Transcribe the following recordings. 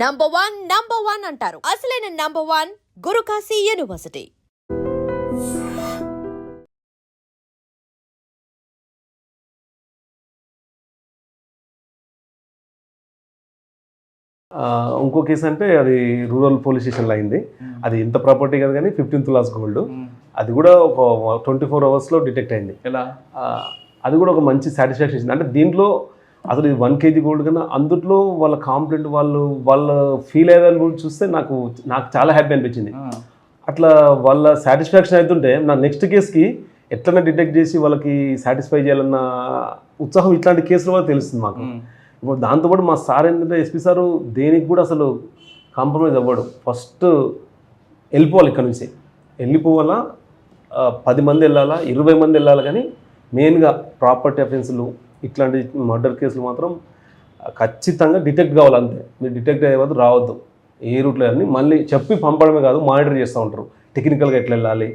Number one number one అంటారు. అసలైన number one Gurukashi university ఇంకో కేసు అంటే అది రూరల్ పోలీస్ స్టేషన్లో అయింది. అది ఇంత ప్రాపర్టీ కదా కానీ ఫిఫ్టీన్త్ లాస్ గోల్డ్. అది కూడా ఒక ట్వంటీ ఫోర్ అవర్స్లో డిటెక్ట్ అయింది. ఎలా? అది కూడా ఒక మంచి సాటిస్ఫాక్షన్ ఇచ్చింది. అంటే దీంట్లో అసలు ఇది వన్ కేజీ గోల్డ్ కన్నా అందుట్లో వాళ్ళ కాంప్లైంట్ వాళ్ళు వాళ్ళ ఫీల్ అయ్యేదాన్ని కూడా చూస్తే నాకు నాకు చాలా హ్యాపీ అనిపించింది. అట్లా వాళ్ళ సాటిస్ఫాక్షన్ అవుతుంటే నా నెక్స్ట్ కేసుకి ఎట్లనే డిటెక్ట్ చేసి వాళ్ళకి సాటిస్ఫై చేయాలన్న ఉత్సాహం ఇట్లాంటి కేసుల వల్ల తెలుస్తుంది మాకు. ఇప్పుడు దాంతోపాటు మా సార్ ఏంటంటే ఎస్పీ సారు దేనికి కూడా అసలు కాంప్రమైజ్ అవ్వడు. ఫస్ట్ వెళ్ళిపోవాలి ఇక్కడ నుంచి. వెళ్ళిపోవాలా పది మంది వెళ్ళాలా ఇరవై మంది వెళ్ళాలి కానీ మెయిన్గా ప్రాపర్టీ అఫెన్స్లు ఇట్లాంటి మర్డర్ కేసులు మాత్రం ఖచ్చితంగా డిటెక్ట్ కావాలి అంతే. మీరు డిటెక్ట్ అయ్యేవద్దు రావద్దు. ఏ రూట్లో అని మళ్ళీ చెప్పి పంపడమే కాదు మానిటర్ చేస్తూ ఉంటారు. టెక్నికల్గా ఎట్లా వెళ్ళాలి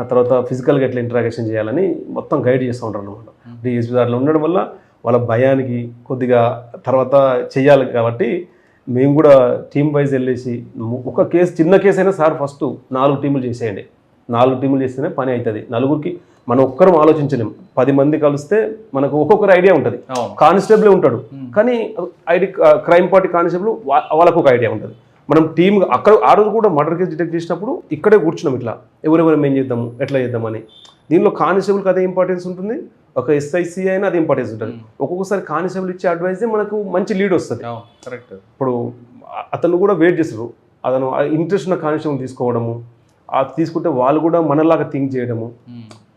ఆ తర్వాత ఫిజికల్గా ఎట్లా ఇంటరాక్షన్ చేయాలని మొత్తం గైడ్ చేస్తూ ఉంటారు అనమాట డిఎస్పీ దాంట్లో ఉండడం వల్ల వాళ్ళ భయానికి కొద్దిగా తర్వాత చెయ్యాలి కాబట్టి మేము కూడా టీం వైజ్ వెళ్ళేసి ఒక కేసు చిన్న కేసు అయినా సార్ ఫస్ట్ నాలుగు టీములు చేసేయండి. నాలుగు టీములు చేస్తేనే పని అవుతుంది నలుగురికి మనం ఒక్కరం ఆలోచించలేం. పది మంది కలిస్తే మనకు ఒక్కొక్కరు ఐడియా ఉంటుంది. కానిస్టేబుల్ ఉంటాడు. కానీ ఐడి క్రైమ్ పార్టీ కానిస్టేబుల్ వాళ్ళకు ఒక ఐడియా ఉంటుంది. మనం టీమ్ అక్కడ ఆ రోజు కూడా మర్డర్ కేసు డిటెక్ట్ చేసినప్పుడు ఇక్కడే కూర్చున్నాం ఇట్లా. ఎవరెవరు ఏం చేద్దాము ఎట్లా చేద్దామని దీనిలో కానిస్టేబుల్కి అదే ఇంపార్టెన్స్ ఉంటుంది. ఒక ఎస్ఐసి అయినా అదే ఇంపార్టెన్స్ ఉంటుంది. ఒక్కొక్కసారి కానిస్టేబుల్ ఇచ్చే అడ్వైజే మనకు మంచి లీడ్ వస్తుంది. కరెక్ట్ ఇప్పుడు అతను కూడా వెయిట్ చేస్తారు అతను ఇంట్రెస్ట్ ఉన్న కానిస్టేబుల్ తీసుకోవడము తీసుకుంటే వాళ్ళు కూడా మనలాగా థింక్ చేయడము.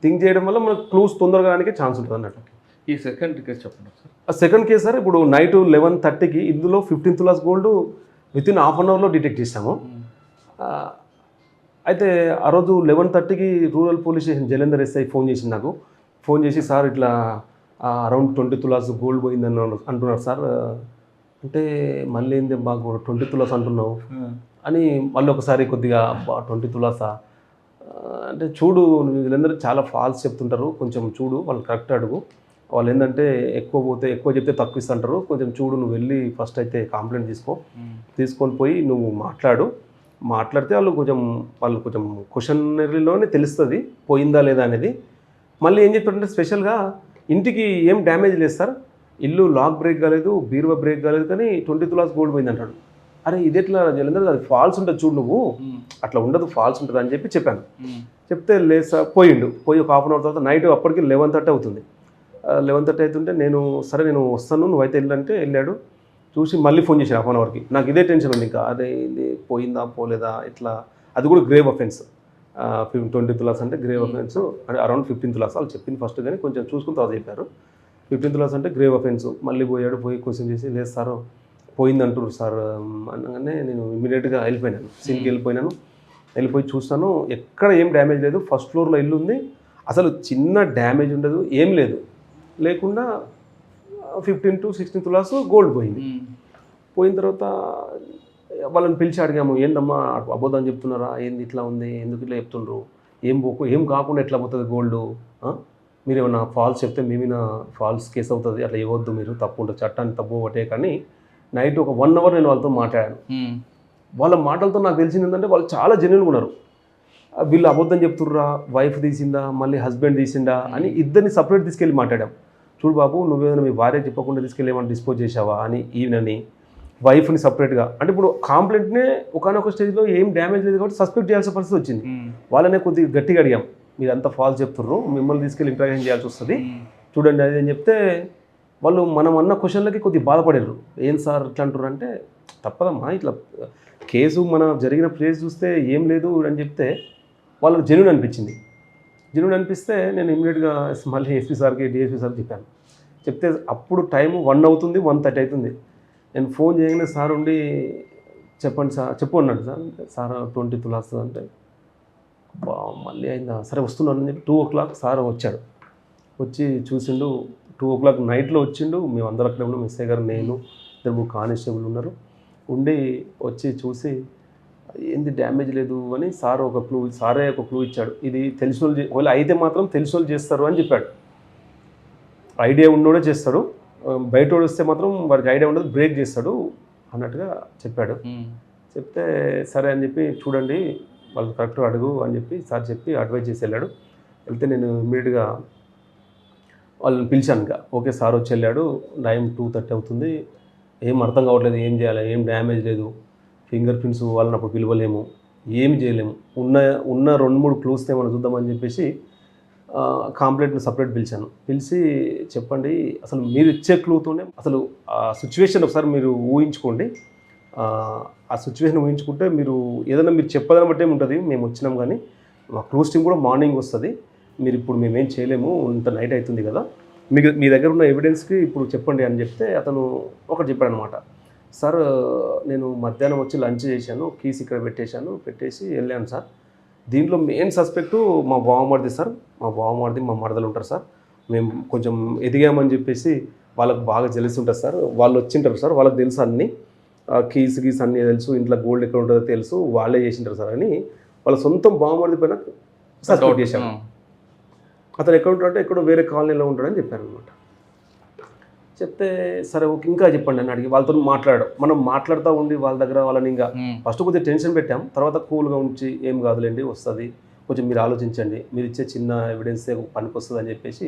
థింక్ చేయడం వల్ల మనకు క్లూస్ తొందరగా రానికే ఛాన్స్ ఉంటుంది అన్నట్టు. ఈ సెకండ్ కేసు చెప్పండి సార్. ఆ సెకండ్ కేసు సార్ ఇప్పుడు నైట్ లెవెన్ థర్టీకి ఇందులో fifteenth class gold with in half an అవర్లో డిటెక్ట్ చేసాము అయితే ఆ రోజు లెవెన్ థర్టీకి rural police station Jalandhar SI phone చేసింది నాకు. ఫోన్ చేసి సార్ ఇట్లా అరౌండ్ ట్వంటీ తులాస్ గోల్డ్ పోయిందని అంటున్నారు సార్ అంటే మళ్ళీ ఏంది బాగా ట్వంటీ తులాస్ అంటున్నావు. అని మళ్ళీ ఒకసారి కొద్దిగా ట్వంటీ తులాసా అంటే చూడు వీళ్ళందరూ చాలా ఫాల్స్ చెప్తుంటారు. కొంచెం చూడు వాళ్ళు కరెక్ట్ అడుగు. వాళ్ళు ఏంటంటే ఎక్కువ పోతే ఎక్కువ చెప్తే తక్కువ ఇస్తుంటారు. కొంచెం చూడు నువ్వు వెళ్ళి ఫస్ట్ అయితే కంప్లైంట్ తీసుకో. తీసుకొని పోయి నువ్వు మాట్లాడు. మాట్లాడితే వాళ్ళు కొంచెం వాళ్ళు కొంచెం క్వశ్చనరీలోనే తెలుస్తుంది పోయిందా లేదా అనేది. మళ్ళీ ఏం చెప్తారంటే స్పెషల్గా ఇంటికి ఏం డ్యామేజ్ లేదు సార్. ఇల్లు లాక్ బ్రేక్ కాలేదు బీరువా బ్రేక్ కాలేదు కానీ ట్వంటీ తులాస్ గోల్డ్ పోయింది అంటాడు అరే ఇది ఎట్లా జలందరూ? అది ఫాల్స్ ఉంటుంది చూడు నువ్వు. అట్లా ఉండదు ఫాల్స్ ఉంటుంది అని చెప్పి చెప్పాను. చెప్తే లేదు సార్ పోయిండు. పోయి ఒక హాఫ్ అన్ అవర్ తర్వాత నైట్ అప్పటికి లెవెన్ థర్టీ అవుతుంది. లెవెన్ థర్టీ అవుతుంటే నేను సరే నేను వస్తాను నువ్వైతే వెళ్ళంటే వెళ్ళాడు. చూసి మళ్ళీ ఫోన్ చేశాను హాఫ్ అన్ అవర్కి నాకు ఇదే టెన్షన్ ఉంది ఇంకా. అదే ఇది పోయిందా పోలేదా ఇట్లా అది కూడా గ్రేవ్ అఫెన్స్ ట్వంటీ తులాస్ అంటే గ్రేవ్ అఫెన్స్ అంటే అరౌండ్ ఫిఫ్టీన్ తులాస్ వాళ్ళు చెప్పింది ఫస్ట్ కానీ కొంచెం చూసుకుని తర్వాత చెప్పారు. ఫిఫ్టీన్ తులాస్ అంటే గ్రేవ్ అఫెన్స్ మళ్ళీ పోయాడు పోయి క్వశ్చన్ చేసి లేదు సార్ పోయింది అంటారు సార్ అనగానే నేను ఇమీడియట్గా వెళ్ళిపోయినాను. సీన్కి వెళ్ళిపోయినాను. వెళ్ళిపోయి చూస్తాను ఎక్కడ ఏం డ్యామేజ్ లేదు. ఫస్ట్ ఫ్లోర్లో ఇల్లు ఉంది. అసలు చిన్న డ్యామేజ్ ఉండదు ఏం లేదు. లేకుండా fifteen to sixteen tolas gold పోయింది. పోయిన తర్వాత వాళ్ళని పిలిచి అడిగాము ఏందమ్మా అబద్ధం చెప్తున్నారా? ఏంది ఇట్లా ఉంది? ఎందుకు ఇట్లా చెప్తుండ్రు? ఏం పోకు ఏం కాకుండా ఎట్లా పోతుంది గోల్డ్? మీరు ఏమన్నా ఫాల్స్ చెప్తే మేమైనా ఫాల్స్ కేసు అవుతుంది అట్లా ఇవ్వద్దు మీరు తప్పు ఉంటుంది చట్టాన్ని తప్పు ఒకటే కానీ నైట్ ఒక వన్ అవర్ నేను వాళ్ళతో మాట్లాడాను. వాళ్ళ మాటలతో నాకు తెలిసింది ఏంటంటే వాళ్ళు చాలా జెన్యున్గా ఉన్నారు. వీళ్ళు అబద్ధం చెప్తుర్రా? వైఫ్ తీసిందా? మళ్ళీ హస్బెండ్ తీసిందా? అని ఇద్దరిని సపరేట్ తీసుకెళ్ళి మాట్లాడాం. చూడు బాబు నువ్వేదైనా మీ భార్య చెప్పకుండా తీసుకెళ్ళి ఏమైనా డిస్పోజ్ చేసావా అని ఈయనని వైఫ్ని సపరేట్గా అంటే ఇప్పుడు కాంప్లైంట్నే ఒకనొక స్టేజ్లో ఏం డ్యామేజ్ లేదు కాబట్టి సస్పెక్ట్ చేయాల్సిన పరిస్థితి వచ్చింది. వాళ్ళనే కొద్దిగా గట్టిగా అడిగాం. మీరు అంతా ఫాల్స్ చెప్తుర్రు. మిమ్మల్ని తీసుకెళ్ళి ఇంట్రాక్షన్ చేయాల్సి వస్తుంది. చూడండి అది అని చెప్తే వాళ్ళు మనం అన్న క్వశ్చన్లకి కొద్దిగా బాధపడారు. ఏం సార్ ఇట్లా అంటారు అంటే తప్పదమ్మా ఇట్లా కేసు మన జరిగిన ప్లేస్ చూస్తే ఏం లేదు అని చెప్తే వాళ్ళకి జెన్యున్ అనిపించింది. జెన్యున్ అనిపిస్తే నేను ఇమీడియట్గా మళ్ళీ ఎస్పీ సార్కి డిఎస్పీ సార్కి చెప్పాను. చెప్తే అప్పుడు టైం వన్ అవుతుంది వన్ థర్టీ అవుతుంది. నేను ఫోన్ చేయగానే సార్ ఉండి చెప్పండి సార్ చెప్పు అన్నాడు సార్. అంటే సార్ ట్వంటీ తులాస్ అంటే మళ్ళీ అయిందా? సరే వస్తున్నాను అని చెప్పి టూ ఓ క్లాక్ సార్ వచ్చాడు. వచ్చి చూసిండు టూ ఓ క్లాక్ నైట్లో వచ్చిండు. మేము అందరూ అక్కడే ఉన్నాం. ఎస్ఐ గారు నేను ఇద్దరు ముగ్గురు కానిస్టేబుల్ ఉన్నారు. ఉండి వచ్చి చూసి ఏంది డ్యామేజ్ లేదు అని సార్ ఒక క్లూ సారే ఒక క్లూ ఇచ్చాడు. ఇది తెలిసిన వాళ్ళు ఒకవేళ అయితే మాత్రం తెలిసిన వాళ్ళు చేస్తారు అని చెప్పాడు. ఐడియా ఉన్నోడే చేస్తాడు. బయట వస్తే మాత్రం వాడికి ఐడియా ఉండదు. బ్రేక్ చేస్తాడు అన్నట్టుగా చెప్పాడు. చెప్తే సరే అని చెప్పి చూడండి వాళ్ళు కరెక్ట్గా అడుగు అని చెప్పి సార్ చెప్పి అడ్వైజ్ చేసి వెళ్ళాడు. వెళ్తే నేను ఇమీడియట్గా వాళ్ళని పిలిచాను ఇంకా. ఓకే సార్ వచ్చి వెళ్ళాడు. టైం టూ థర్టీ అవుతుంది. ఏం అర్థం కావట్లేదు ఏం చేయాలి ఏం డ్యామేజ్ లేదు. ఫింగర్ ప్రింట్స్ వాళ్ళని అప్పుడు పిలవలేము ఏమి చేయలేము. ఉన్న ఉన్న రెండు మూడు క్లూస్ ఏమైనా చూద్దామని చెప్పేసి కాంప్లైంట్ని సపరేట్ పిలిచాను. పిలిచి చెప్పండి అసలు మీరు ఇచ్చే క్లూతోనే అసలు ఆ సిచ్యువేషన్ ఒకసారి మీరు ఊహించుకోండి. ఆ, సిచ్యువేషన్ ఊహించుకుంటే మీరు ఏదైనా మీరు చెప్పదని బట్టే ఉంటుంది మేము వచ్చినాం కానీ మా క్లూస్ టీం కూడా మార్నింగ్ వస్తుంది. మీరు ఇప్పుడు మేమేం చేయలేము ఇంత నైట్ అవుతుంది కదా. మీకు మీ దగ్గర ఉన్న ఎవిడెన్స్కి ఇప్పుడు చెప్పండి అని చెప్తే అతను ఒకటి చెప్పాడు అనమాట సార్ నేను మధ్యాహ్నం వచ్చి లంచ్ చేశాను కీస్ ఇక్కడ పెట్టేశాను పెట్టేసి వెళ్ళాను సార్. దీంట్లో మెయిన్ సస్పెక్టు మా బావమరిది సార్. మా బావమరిది మా మరదలు ఉంటారు సార్. మేము కొంచెం ఎదిగామని చెప్పేసి వాళ్ళకి బాగా తెలిసి ఉంటుంది సార్. వాళ్ళు వచ్చింటారు సార్ వాళ్ళకి తెలుసు అన్నీ. కీస్ గీస్ అన్నీ తెలుసు ఇంట్లో గోల్డ్ ఎక్కడ ఉంటుందో తెలుసు వాళ్ళే చేసింటారు సార్ అని వాళ్ళ సొంతం బావమరిది పైన సస్పెక్ట్ చేశాను. అతను ఎక్కడ ఉంటాడంటే ఎక్కడో వేరే కాలనీలో ఉంటాడని చెప్పాను అనమాట చెప్తే సరే ఓకే ఇంకా చెప్పండి అని అడిగి వాళ్ళతో మాట్లాడడం. మనం మాట్లాడుతూ ఉండి వాళ్ళ దగ్గర వాళ్ళని ఇంకా. ఫస్ట్ కొద్దిగా టెన్షన్ పెట్టాం. తర్వాత కూల్గా ఉంచి ఏం కాదులేండి వస్తుంది. కొంచెం మీరు ఆలోచించండి. మీరు ఇచ్చే చిన్న ఎవిడెన్స్ పనికి వస్తుంది అని చెప్పేసి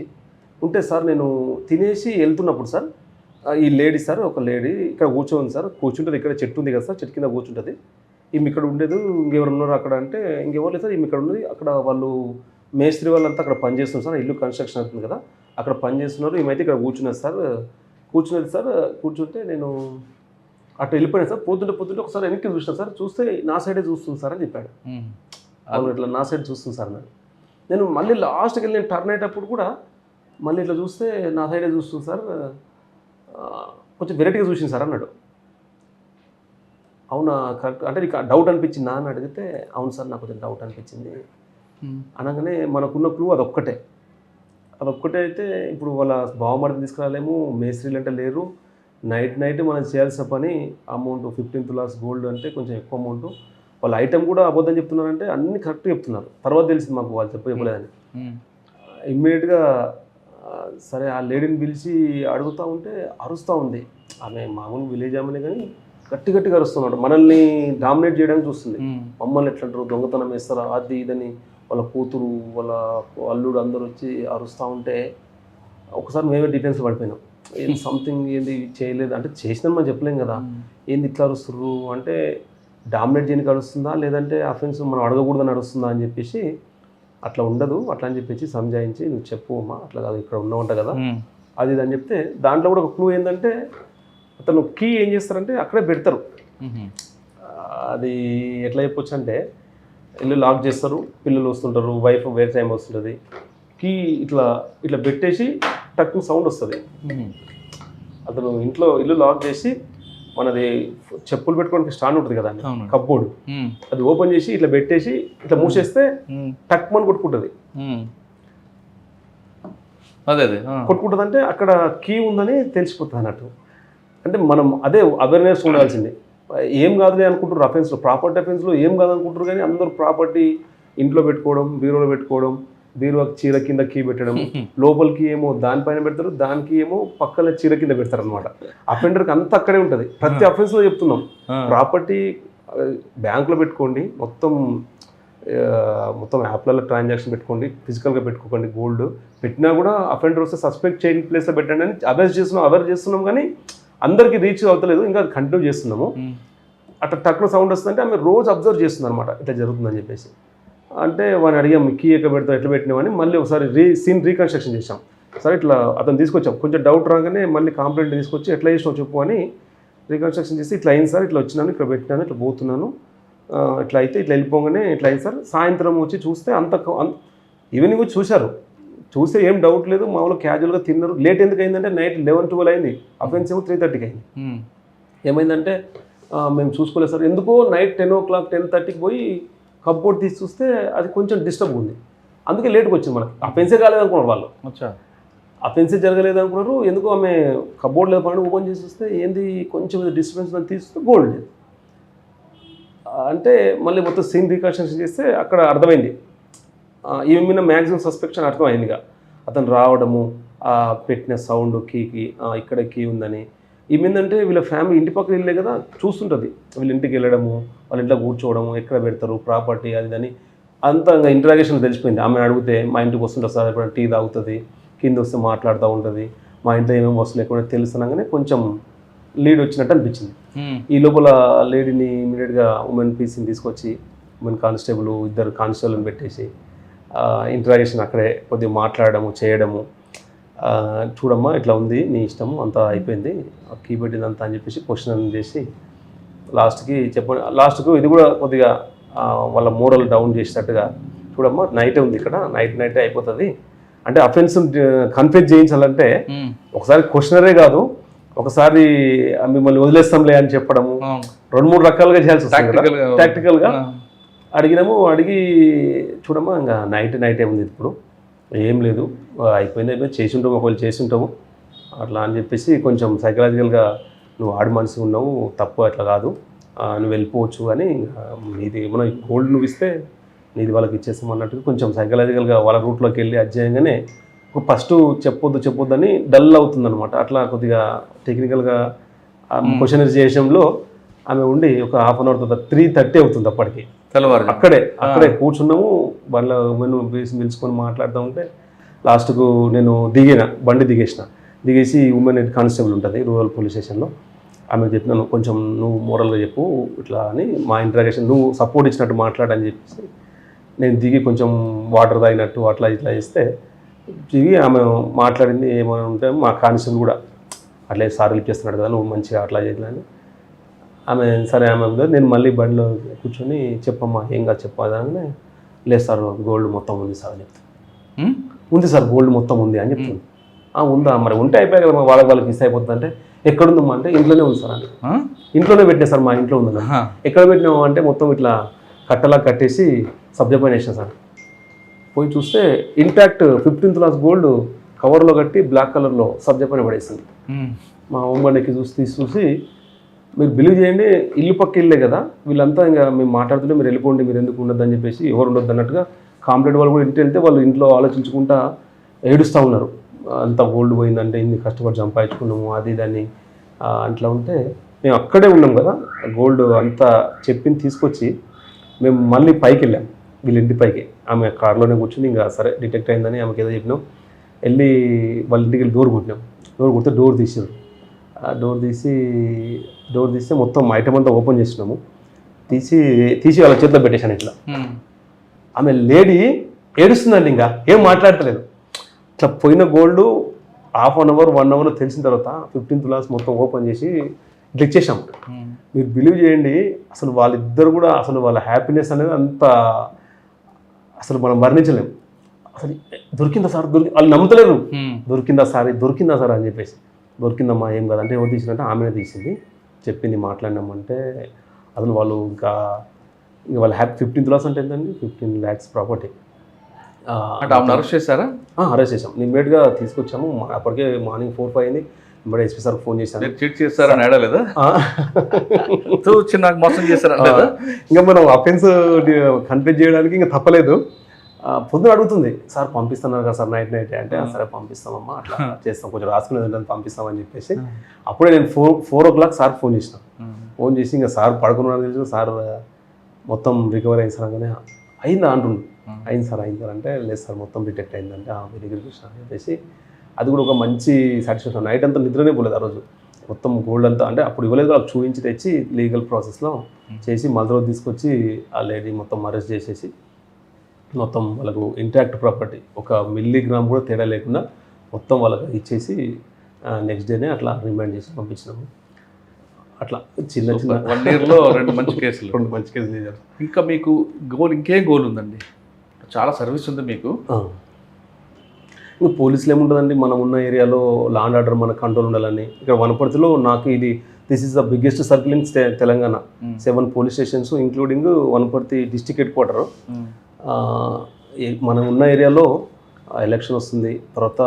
ఉంటే సార్ నేను తినేసి వెళ్తున్నప్పుడు సార్ ఈ లేడీ సార్ ఒక లేడీ ఇక్కడ కూర్చోంది సార్. కూర్చుంటుంది ఇక్కడ చెట్టు ఉంది కదా సార్ చెట్టు కింద కూర్చుంటుంది. ఈమె ఇక్కడ ఉండేది ఇంకెవరు ఉన్నారు అక్కడ అంటే ఇంకెవరు లేదు సార్ ఈమె ఇక్కడ ఉన్నది. అక్కడ వాళ్ళు మేస్త్రి వాళ్ళంతా అక్కడ పని చేస్తున్నారు సార్. ఇల్లు కన్స్ట్రక్షన్ అవుతుంది కదా. అక్కడ పని చేస్తున్నారు ఈమెయితే ఇక్కడ కూర్చున్నది సార్. కూర్చున్నది సార్ కూర్చుంటే నేను అటు వెళ్ళిపోయాను సార్. పొద్దుంటే పొద్దుంటే ఒకసారి వెనక్కి చూసిన సార్. చూస్తే నా సైడే చూస్తుంది సార్ అని చెప్పాడు. అవును ఇట్లా నా సైడ్ చూస్తుంది సార్ అన్నాడు. నేను మళ్ళీ లాస్ట్కి వెళ్ళి నేను టర్న్ అయ్యేటప్పుడు కూడా మళ్ళీ ఇట్లా చూస్తే నా సైడే చూస్తుంది సార్. కొంచెం వెరైటీగా చూసింది సార్ అన్నాడు. అవునా కరెక్ట్. అంటే నీకు డౌట్ అనిపించిందా అని అడిగితే అవును సార్ నాకు కొంచెం డౌట్ అనిపించింది. అనగానే మనకున్న క్లూ అదొక్కటే. అదొక్కటే అయితే ఇప్పుడు వాళ్ళ బావమరిది తీసుకురాలేము మేస్త్రీలు అంటే లేరు. నైట్ నైట్ మనం చేయాల్సిన పని అమౌంట్ ఫిఫ్టీన్ తులాస్ గోల్డ్ అంటే కొంచెం ఎక్కువ అమౌంట్ వాళ్ళ ఐటెం కూడా అబద్ధం చెప్తున్నారంటే అన్ని కరెక్ట్ చెప్తున్నారు. తర్వాత తెలిసింది మాకు వాళ్ళు చెప్ప చెప్పలేదని. ఇమ్మీడియట్గా సరే ఆ లేడీని పిలిచి అడుగుతూ ఉంటే అరుస్తూ ఉంది. ఆమె మామూలు విలేజ్ ఆమెనే కానీ గట్టి గట్టిగా అరుస్తున్నాడు. మనల్ని డామినేట్ చేయడానికి చూస్తుంది. మమ్మల్ని ఎట్లా అంటారు? దొంగతనం వేస్తారా అది ఇదని వాళ్ళ కూతురు వాళ్ళ అల్లుడు అందరూ వచ్చి అరుస్తూ ఉంటే ఒకసారి మేమే డిఫెన్స్ పడిపోయినాం. ఏంది సంథింగ్ ఏంది చేయలేదు? అంటే చేసినా మనం చెప్పలేం కదా. ఏంది ఇట్లా అరుస్తుర్రు? అంటే డామినేట్ చేయడానికి అరుస్తుందా? లేదంటే అఫెన్స్ మనం అడగకూడదని అరుస్తుందా అని చెప్పేసి అట్లా ఉండదు. అట్లా అని చెప్పేసి సంజాయించి నువ్వు చెప్పు అమ్మా అట్లా కాదు ఇక్కడ ఉన్నావంట కదా. అది ఇది అని చెప్తే దాంట్లో కూడా ఒక క్లూ ఏంటంటే అతను కీ ఏం చేస్తారంటే అక్కడే పెడతారు. అది ఎట్లా చెప్పొచ్చు అంటే ఇల్లు లాక్ చేస్తారు పిల్లలు వస్తుంటారు వైఫ్ వేరే టైం వస్తుంటుంది కీ ఇట్లా ఇట్లా పెట్టేసి టక్కు సౌండ్ వస్తుంది. అతను ఇంట్లో ఇల్లు లాక్ చేసి మనది చెప్పులు పెట్టుకోవడానికి స్టాండ్ ఉంటుంది కదా. కప్బోర్డ్. అది ఓపెన్ చేసి ఇట్లా పెట్టేసి ఇట్లా మూసేస్తే. టక్ మని కొట్టుకుంటుంది. అదే అదే. కొట్టుకుంటుంది అంటే అక్కడ కీ ఉందని తెలిసిపోతుంది అన్నట్టు అంటే మనం అదే అవేర్నెస్ ఉండాల్సింది ఏం కాదులే అనుకుంటారు అఫెన్స్లో ప్రాపర్టీ అఫెన్స్లో ఏం కాదు అనుకుంటారు కానీ అందరూ ప్రాపర్టీ ఇంట్లో పెట్టుకోవడం బీరోలో పెట్టుకోవడం బీరువా చీర కింద కీ పెట్టడం లోపలికి ఏమో దానిపైన పెడతారు దానికి ఏమో పక్కన చీర కింద పెడతారు అనమాట అఫెండర్కి అంతా అక్కడే ఉంటుంది. ప్రతి అఫెన్స్లో చెప్తున్నాం. ప్రాపర్టీ బ్యాంకులో పెట్టుకోండి మొత్తం మొత్తం యాప్లలో ట్రాన్సాక్షన్ పెట్టుకోండి ఫిజికల్గా పెట్టుకోకండి గోల్డ్ పెట్టినా కూడా అఫెండర్ వస్తే సస్పెక్ట్ చేయని ప్లేస్లో పెట్టండి అని అవేర్ చేస్తున్నాం అవేర్ చేస్తున్నాం కానీ అందరికీ రీచ్ అవుతలేదు ఇంకా కంటిన్యూ చేస్తున్నాము. అట్లా టక్లో సౌండ్ వస్తుందంటే ఆమె రోజు అబ్జర్వ్ చేస్తుంది అనమాట ఇట్లా జరుగుతుందని చెప్పేసి. అంటే వాడిని అడిగాం కీ ఎక్కడ పెడతావు ఎట్లా పెట్టినామని మళ్ళీ ఒకసారి రీ సీన్ రీకన్స్ట్రక్షన్ చేసాం సరే ఇట్లా అతను తీసుకొచ్చాం. కొంచెం డౌట్ రాగానే మళ్ళీ కంప్లైంట్ తీసుకొచ్చి ఎట్లా చేసినావు చెప్పు అని రీకన్స్ట్రక్షన్ చేసి ఇట్లా అయింది సార్ ఇట్లా వచ్చినాను ఇక్కడ పెట్టినాను ఇట్లా పోతున్నాను. ఇట్లా అయితే ఇట్లా వెళ్ళిపోగానే ఇట్లా అయింది సార్. సాయంత్రం వచ్చి చూస్తే అంత ఈవినింగ్ వచ్చి చూశారు. చూస్తే ఏం డౌట్ లేదు మామూలు క్యాజువల్గా తిన్నారు. లేట్ ఎందుకు అయిందంటే నైట్ లెవెన్ ట్వెల్వ్ అయింది. అఫెన్స్ ఏమో త్రీ థర్టీకి అయింది. ఉమ్. ఏమైందంటే మేము చూసుకోలేదు సార్. ఎందుకో night ten o'clock ten థర్టీకి పోయి కప్బోర్డ్ తీసి చూస్తే అది కొంచెం డిస్టర్బ్ ఉంది. అందుకే లేట్గా వచ్చింది మనకి. ఆ పెన్సే కాలేదు అనుకున్నారు వాళ్ళు. పెన్సే జరగలేదు అనుకున్నారు. ఎందుకో ఆమె కప్బోర్డ్ లేదు పని ఓపెన్ చేసి చూస్తే ఏంది కొంచెం డిస్టర్బెన్స్ తీస్తే గోల్డ్ లేదు అంటే మళ్ళీ మొత్తం సీన్ రీకన్స్ట్రక్షన్ చేస్తే అక్కడ అర్థమైంది. ఈమె మీద మ్యాక్సిమం సస్పెక్షన్ అర్థమైంది ఇక అతను రావడము ఆ పెట్టిన సౌండ్ కీకి ఇక్కడ కీ ఉందని. ఏంటంటే వీళ్ళ ఫ్యామిలీ ఇంటి పక్కన వెళ్ళే కదా చూస్తుంటుంది. వీళ్ళ ఇంటికి వెళ్ళడము వాళ్ళ ఇంట్లో కూర్చోవడము ఎక్కడ పెడతారు ప్రాపర్టీ అది అని. అంతా ఇంకా ఇంటరాగేషన్ తెలిసిపోయింది. ఆమె అడిగితే మా ఇంటికి వస్తుంటుంది సార్ ఎప్పుడైనా టీ తాగుతుంది కింద వస్తే మాట్లాడుతూ ఉంటుంది మా ఇంట్లో ఏమేమి వస్తుంది ఎక్కడ తెలుస్తున్నాగానే కొంచెం లీడ్ వచ్చినట్టు అనిపించింది. ఈ లోపల లేడీని ఇమీడియట్గా ఉమెన్ పీసీని తీసుకొచ్చి ఉమెన్ కానిస్టేబుల్ ఇద్దరు కానిస్టేబుల్ని పెట్టేసి ఇంటరాగేషన్ అక్కడే కొద్దిగా మాట్లాడము చేయడము. చూడమ్మా ఇట్లా ఉంది నీ ఇష్టము అంతా అయిపోయింది. కీ పెట్టిందంతా అని చెప్పేసి క్వశ్చన్ చేసి లాస్ట్కి చెప్ప లాస్ట్కు ఇది కూడా కొద్దిగా వాళ్ళ మోరల్ డౌన్ చేసినట్టుగా చూడమ్మా నైటే ఉంది ఇక్కడ నైట్ నైటే అయిపోతుంది. అంటే అఫెన్స్ కన్ఫ్యూజ్ చేయించాలంటే ఒకసారి క్వశ్చనరే కాదు ఒకసారి మిమ్మల్ని వదిలేస్తాంలే అని చెప్పడము. రెండు మూడు రకాలుగా చేయాల్సి వస్తుంది. ప్రాక్టికల్గా అడిగినాము అడిగి చూడమ్మా ఇంకా నైట్ నైటే ఉంది ఇప్పుడు? ఏం లేదు. అయిపోయింది అయిపోయింది. చేసి ఉంటాము ఒకవేళ చేసి ఉంటాము అట్లా అని చెప్పేసి కొంచెం సైకలాజికల్గా నువ్వు ఆడి మనిషి ఉన్నావు తప్పు అట్లా కాదు. నువ్వు వెళ్ళిపోవచ్చు అని నీది ఏమైనా గోల్డ్ నువ్వు ఇస్తే నీది వాళ్ళకి ఇచ్చేస్తాం అన్నట్టుగా కొంచెం సైకలాజికల్గా వాళ్ళ రూట్లోకి వెళ్ళి అధ్యయంగానే ఫస్ట్ చెప్పొద్దు చెప్పొద్దు అని డల్ అవుతుంది అనమాట అట్లా కొద్దిగా టెక్నికల్గా క్వశ్చన్ చేసంలో ఆమె ఉండి ఒక హాఫ్ అన్ అవర్ తర్వాత త్రీ థర్టీ అవుతుంది అప్పటికి. తెల్లవారు అక్కడే అక్కడే కూర్చున్నాము. బండ్ల ఉమెన్ పిలిచి పిలుచుకొని మాట్లాడుతూ ఉంటే లాస్ట్కు నేను దిగిన బండి దిగేసిన. దిగేసి ఉమెన్ హెడ్ కానిస్టేబుల్ ఉంటుంది రూరల్ పోలీస్ స్టేషన్లో. ఆమెకు చెప్పినాను కొంచెం నువ్వు మోరల్గా చెప్పు ఇట్లా అని మా ఇంటరాగేషన్ నువ్వు సపోర్ట్ ఇచ్చినట్టు మాట్లాడని చెప్పేసి నేను దిగి కొంచెం వాటర్ తాగినట్టు అట్లా ఇట్లా చేస్తే దిగి ఆమె మాట్లాడింది ఏమైనా ఉంటే మా కానిస్టేబుల్ కూడా అట్లే సార్ హెల్ప్ చేస్తున్నాడు కదా నువ్వు మంచిగా అట్లా చేయాలని ఆమె సరే ఆమె ఉందో నేను మళ్ళీ బండిలో కూర్చొని చెప్పమ్మా ఏం కాదు చెప్పాదని లేదు సార్ గోల్డ్ మొత్తం ఉంది సార్ అని చెప్తాను ఉంది సార్ గోల్డ్ మొత్తం ఉంది అని చెప్తుంది. "ఆ, ఉందా? మరి ఉంటే అయిపోయాయి కదా వాళ్ళకి వాళ్ళకి ఇస్తే అయిపోతుంది అంటే ఎక్కడుందమ్మా అంటే ఇంట్లోనే ఉంది సార్ అని. ఇంట్లోనే పెట్టినా సార్ మా ఇంట్లో ఉందన్న. ఎక్కడ పెట్టినావు అంటే మొత్తం ఇట్లా కట్టలా కట్టేసి సబ్జా పైన వేసిన సార్. పోయి చూస్తే ఇంటాక్ట్ ఫిఫ్టీన్త్ క్లాస్ గోల్డ్ కవర్లో కట్టి బ్లాక్ కలర్లో సబ్జా పైన పడేసింది. మా ఉమ్మడికి చూసి తీసి చూసి మీరు బిలీవ్ చేయండి ఇల్లు పక్క ఇల్లే కదా. వీళ్ళంతా ఇంకా మేము మాట్లాడుతుంటే మీరు వెళ్ళిపోండి మీరు ఎందుకు ఉండదు అని చెప్పేసి ఎవరు ఉండొద్దు అన్నట్టుగా కాంప్లీట్ వాళ్ళు కూడా ఇంటికి వెళ్తే వాళ్ళు ఇంట్లో ఆలోచించుకుంటా ఏడుస్తూ ఉన్నారు. అంత గోల్డ్ పోయిందంటే ఇన్ని కష్టపడి సంపాదించుకున్నాము అది దాన్ని అట్లా ఉంటే మేము అక్కడే ఉన్నాం కదా. గోల్డ్ అంతా చెప్పింది తీసుకొచ్చి మేము మళ్ళీ పైకి వెళ్ళాం. వీళ్ళ ఇంటి పైకి. ఆమె కారులోనే కూర్చుని ఇంకా సరే డిటెక్ట్ అయిందని ఆమెకి ఏదో చెప్పినాం. వెళ్ళి వాళ్ళ ఇంటికి వెళ్ళి డోర్ కొట్టినాం. డోర్ కొడితే డోర్ తీసారు డోర్ తీసి డోర్ తీస్తే మొత్తం ఐటమ్ అంతా ఓపెన్ చేసినాము. తీసి తీసి వాళ్ళ చేతిలో పెట్టేశాను ఇట్లా. ఆమె లేడీ ఏడుస్తుందండి ఇంకా. ఏం మాట్లాడతలేదు. ఇట్లా పోయిన gold half an hour one hour తెలిసిన తర్వాత ఫిఫ్టీన్త్ క్లాస్ మొత్తం ఓపెన్ చేసి ఇట్లా ఇచ్చేసాం మీరు బిలీవ్ చేయండి అసలు వాళ్ళిద్దరు కూడా అసలు వాళ్ళ హ్యాపీనెస్ అనేది అంత అసలు మనం వర్ణించలేము అసలు దొరికిందా సార్? దొరికి వాళ్ళు నమ్ముతలేరు. దొరికిందా సార్? దొరికిందా సార్? అని చెప్పేసి. దొరికిందమ్మా ఏం కాదంటే ఎవరు తీసినంటే ఆమెనే తీసింది. చెప్పింది మాట్లాడినామంటే అసలు వాళ్ళు ఇంకా ఇంకా వాళ్ళ హ్యాపీ ఫిఫ్టీన్త్ లాస్ అంటే ఏంటండి? Fifteen lakhs property. అంటే ఆమెను అరెస్ట్ చేశారా? అరెస్ట్ చేసాం ఇమ్మీడియట్గా తీసుకొచ్చాము. అప్పటికే మార్నింగ్ ఫోర్ ఫైవ్ అయింది. ఇమ్మడి ఎస్పీ సార్ ఫోన్ చేశాను. చీట్ చేస్తారని అడగలేదా? ఆ. తూ చిన్న నాకు మోసం చేశారని లేదా? ఇంకా మనం అఫెన్స్ కన్ఫ్యూజ్ చేయడానికి ఇంకా తప్పలేదు. పొద్దున అడుగుతుంది సార్ పంపిస్తున్నారు కదా సార్ నైట్ నైట్. అంటే "ఆ, సరే పంపిస్తామమ్మా అట్లా చేస్తాం కొంచెం రాసుకునేది ఉంటుంది పంపిస్తామని చెప్పేసి అప్పుడే నేను four four o'clock sir phone చేసిన. ఫోన్ చేసి ఇంకా సార్ పడుకున్నాను తెలిసి సార్ మొత్తం రికవర్ అయింది సార్ అనగానే అయిందా? అంటుండు. అయింది సార్ అయింది సార్. అంటే లేదు సార్ మొత్తం డిటెక్ట్ అయిందంటే వెరీ గుడ్ కృష్ణ అని చెప్పేసి అది కూడా ఒక మంచి సాటిస్ఫాక్షన్. నైట్ అంతా నిద్రనే పోలేదు ఆ రోజు. మొత్తం గోల్డ్ అంతా అంటే అప్పుడు ఇవ్వలేదు వాళ్ళకి చూపించి తెచ్చి లీగల్ ప్రాసెస్లో చేసి మళ్ళీ రోజు తీసుకొచ్చి ఆ లేడీ మొత్తం అరెస్ట్ చేసేసి మొత్తం వాళ్ళకు ఇంటాక్ట్ ప్రాపర్టీ ఒక మిల్లీగ్రామ్ కూడా తేడా లేకుండా మొత్తం వాళ్ళకి ఇచ్చేసి నెక్స్ట్ డేనే అట్లా రిమైండ్ చేసి పంపించినాము. అట్లా చిన్న చిన్న వన్ ఇయర్లో రెండు మంచి కేసులు. రెండు మంచి కేసులు చేశారు. ఇంకా మీకు గోల్ ఇంకేం గోల్ ఉందండి? చాలా సర్వీస్ ఉంది మీకు. ఇంకా పోలీసులు ఏముంటుందండి మనం ఉన్న ఏరియాలో లా అండ్ ఆర్డర్ మన కంట్రోల్ ఉండాలని. ఇక్కడ వనపర్తిలో నాకు ఇది this is the biggest circle in Telangana. Seven police stations including Wanaparthy district headquarter మనం ఉన్న ఏరియాలో ఎలక్షన్ వస్తుంది. తర్వాత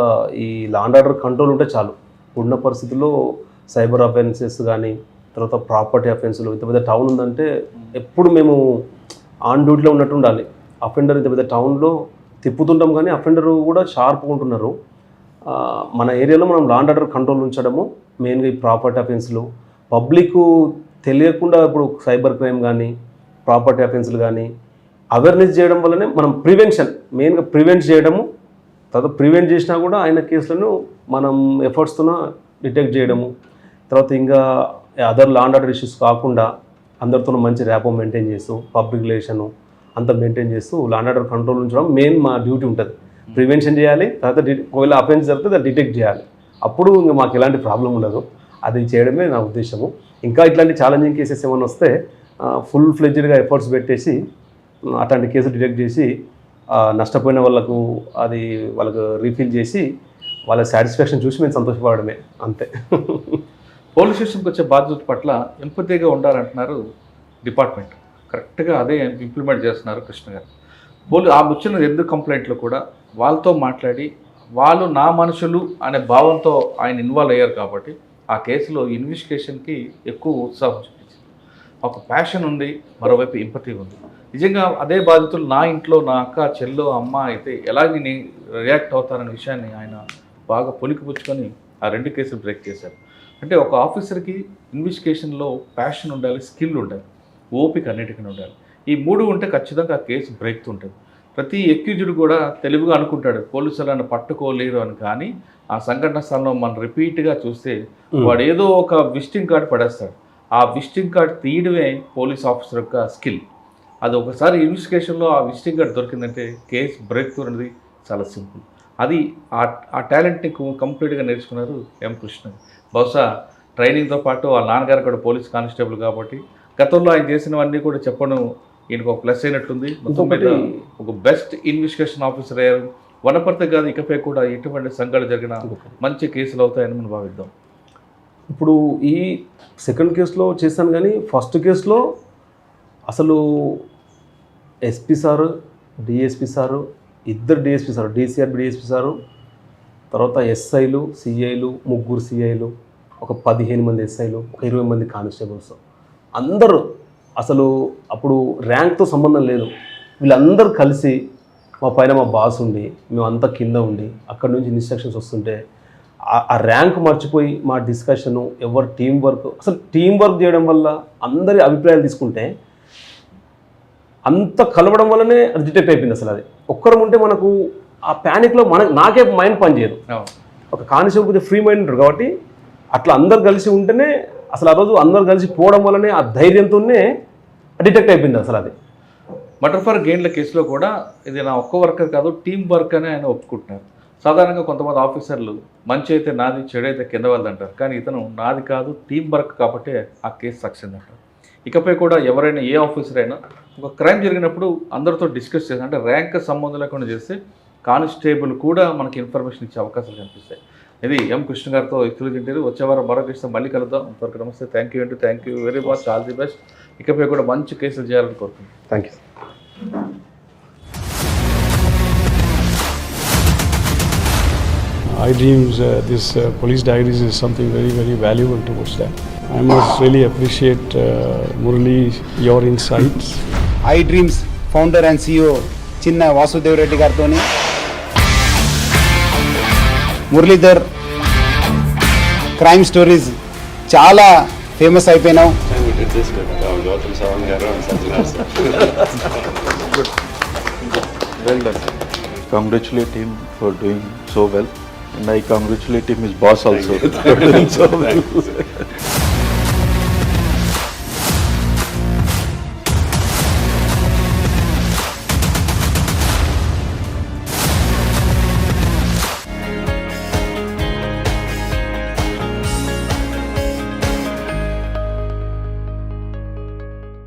ఈ లాండ్ ఆర్డర్ కంట్రోల్ ఉంటే చాలు. ఉన్న పరిస్థితుల్లో సైబర్ అఫెన్సెస్ కానీ తర్వాత ప్రాపర్టీ అఫెన్సులు ఇంత పెద్ద టౌన్ ఉందంటే ఎప్పుడు మేము ఆన్ డ్యూటీలో ఉన్నట్టు ఉండాలి. అఫెండర్ ఇంత పెద్ద టౌన్లో తిప్పుతుంటాం కానీ అఫెండర్ కూడా షార్ప్గా ఉంటున్నారు. మన ఏరియాలో మనం లాండ్ ఆర్డర్ కంట్రోల్ ఉంచడము మెయిన్గా ఈ ప్రాపర్టీ అఫెన్సులు పబ్లిక్ తెలియకుండా ఇప్పుడు సైబర్ క్రైమ్ కానీ ప్రాపర్టీ అఫెన్సులు కానీ అవేర్నెస్ చేయడం వల్లనే మనం ప్రివెన్షన్ మెయిన్గా ప్రివెంట్ చేయడము తర్వాత ప్రివెంట్ చేసినా కూడా ఆయన కేసులను మనం ఎఫర్ట్స్తో డిటెక్ట్ చేయడము తర్వాత ఇంకా అదర్ లాండ్ ఆర్డర్ ఇష్యూస్ కాకుండా అందరితో మంచి ర్యాపో మెయింటైన్ చేస్తూ పబ్లిక్ రిలేషను అంతా మెయింటైన్ చేస్తూ లాండ్ ఆర్డర్ కంట్రోల్ ఉంచడం మెయిన్ మా డ్యూటీ ఉంటుంది. ప్రివెన్షన్ చేయాలి తర్వాత ఒకవేళ అఫెన్స్ జరిగితే అది డిటెక్ట్ చేయాలి. అప్పుడు ఇంకా మాకు ఎలాంటి ప్రాబ్లం ఉండదు. అది చేయడమే నా ఉద్దేశము. ఇంకా ఇట్లాంటి ఛాలెంజింగ్ కేసెస్ ఏమైనా వస్తే ఫుల్ ఫ్లెడ్జ్డ్గా ఎఫర్ట్స్ పెట్టేసి అట్లాంటి కేసులు డిటెక్ట్ చేసి నష్టపోయిన వాళ్ళకు అది వాళ్ళకు రీఫిల్ చేసి వాళ్ళ సాటిస్ఫాక్షన్ చూసి మేము సంతోషపడమే అంతే. పోలీస్ స్టేషన్కి వచ్చే బాధ్యత పట్ల ఎంపతిగా ఉండాలంటున్నారు డిపార్ట్మెంట్. కరెక్ట్గా అదే ఇంప్లిమెంట్ చేస్తున్నారు కృష్ణ గారు. పోలీ ఆ వచ్చిన రెండు కంప్లైంట్లు కూడా వాళ్ళతో మాట్లాడి వాళ్ళు నా మనుషులు అనే భావంతో ఆయన ఇన్వాల్వ్ అయ్యారు కాబట్టి ఆ కేసులో ఇన్వెస్టిగేషన్కి ఎక్కువ ఉత్సాహం చూపించింది. ఒక ప్యాషన్ ఉంది మరోవైపు ఇంపతి ఉంది. నిజంగా అదే బాధితులు నా ఇంట్లో నా అక్క చెల్లో అమ్మ అయితే ఎలాగ నేను రియాక్ట్ అవుతారనే విషయాన్ని ఆయన బాగా పొలికిపుచ్చుకొని ఆ రెండు కేసులు బ్రేక్ చేశారు. అంటే ఒక ఆఫీసర్కి ఇన్వెస్టిగేషన్లో ప్యాషన్ ఉండాలి స్కిల్ ఉండాలి ఓపిక అన్నిటికీ ఉండాలి. ఈ మూడు ఉంటే ఖచ్చితంగా ఆ కేసు బ్రేక్ ఉంటుంది. ప్రతి ఎక్యూజ్డ్ కూడా తెలివిగా అనుకుంటాడు పోలీసులు నన్ను పట్టుకోలేరు అని. కానీ ఆ సంఘటన స్థలంలో మనం రిపీట్గా చూస్తే వాడు ఏదో ఒక విజిటింగ్ కార్డు పడేస్తాడు. ఆ విజిటింగ్ కార్డు తీయడమే పోలీస్ ఆఫీసర్ యొక్క స్కిల్. అది ఒకసారి ఇన్వెస్టిగేషన్లో ఆ విజిటింగ్ కార్డు దొరికిందంటే కేసు బ్రేక్ అనేది చాలా సింపుల్. అది ఆ ఆ టాలెంట్ని కంప్లీట్గా నేర్చుకున్నారు ఎం కృష్ణ బహుశా ట్రైనింగ్తో పాటు వాళ్ళ నాన్నగారు కూడా పోలీస్ కానిస్టేబుల్ కాబట్టి గతంలో ఆయన చేసినవన్నీ కూడా చెప్పడం ఈయనకు ఒక ప్లస్ అయినట్టుంది. మొత్తం మీద ఒక బెస్ట్ ఇన్వెస్టిగేషన్ ఆఫీసర్ అయ్యారు. వనపర్తి కాదు ఇకపై కూడా ఎటువంటి సంఘటన జరిగిన మంచి కేసులు అవుతాయని మనం భావిద్దాం. ఇప్పుడు ఈ సెకండ్ కేసులో చేశాను కానీ ఫస్ట్ కేసులో అసలు ఎస్పీ సారు డిఎస్పి సారు ఇద్దరు DSP sir DCR DSP sir తర్వాత ఎస్ఐలు సిఐలు ముగ్గురు సిఐలు ఒక పదిహేను మంది ఎస్ఐలు ఒక ఇరవై మంది కానిస్టేబుల్స్. అందరూ అసలు అప్పుడు ర్యాంక్తో సంబంధం లేదు. వీళ్ళందరూ కలిసి మా పైన మా బాస్ ఉండి మేమంతా కింద ఉండి అక్కడి నుంచి ఇన్స్ట్రక్షన్స్ వస్తుంటే ఆ- ఆ ర్యాంక్ మర్చిపోయి మా డిస్కషను ఎవరు టీం వర్క్ అసలు టీం వర్క్ చేయడం వల్ల అందరి అభిప్రాయాలు తీసుకుంటే అంత కలవడం వల్లనే అది డిటెక్ట్ అయిపోయింది అసలు అది. ఒక్కరం ఉంటే మనకు ఆ ప్యానిక్లో మన నాకే మైండ్ పనిచేయదు. ఒక కానిస్టేబుల్ కొంచెం ఫ్రీ మైండ్ ఉంటారు కాబట్టి అట్లా అందరు కలిసి ఉంటేనే అసలు ఆ రోజు అందరు కలిసి పోవడం వల్లనే ఆ ధైర్యంతోనే డిటెక్ట్ అయిపోయింది అసలు అది. మర్డర్ ఫర్ గెయిన్ల కేసులో కూడా ఇది నా ఒక్క వర్కర్ కాదు టీం వర్క్ అని ఆయన ఒప్పుకుంటున్నారు. సాధారణంగా కొంతమంది ఆఫీసర్లు మంచి అయితే నాది చెడు అయితే కింద వాళ్ళది అంటారు కానీ ఇతను నాది కాదు టీం వర్క్ కాబట్టి ఆ కేసు సక్సెస్ అంటారు. ఇకపై కూడా ఎవరైనా ఏ ఆఫీసర్ అయినా ఒక క్రైమ్ జరిగినప్పుడు అందరితో డిస్కస్ చేసి అంటే ర్యాంక్ సంబంధం లేకుండా చేస్తే కానిస్టేబుల్ కూడా మనకి ఇన్ఫర్మేషన్ ఇచ్చే అవకాశాలు కనిపిస్తాయి. ఇది ఎం కృష్ణ గారితో ఎక్స్క్లూజ్ ఇంటర్వ్యూ వచ్చే వారం మరో కేసుతో మళ్ళీ కలుద్దాం. అంతవరకు నమస్తే. థ్యాంక్ యూ అంటూ thank you very much all the best ఇకపై కూడా మంచి కేసులు చేయాలని కోరుకుంటున్నాను thank you I dreams uh, this uh, police diaries is something very very valuable towards that. I must really appreciate uh, Murali your insights. I dreams founder and CEO Chinna Vasudev Reddy గారితో Muralidhar crime stories చాలా famous అయిపోయినావు. Congratulate him for doing so well and I congratulate him is boss also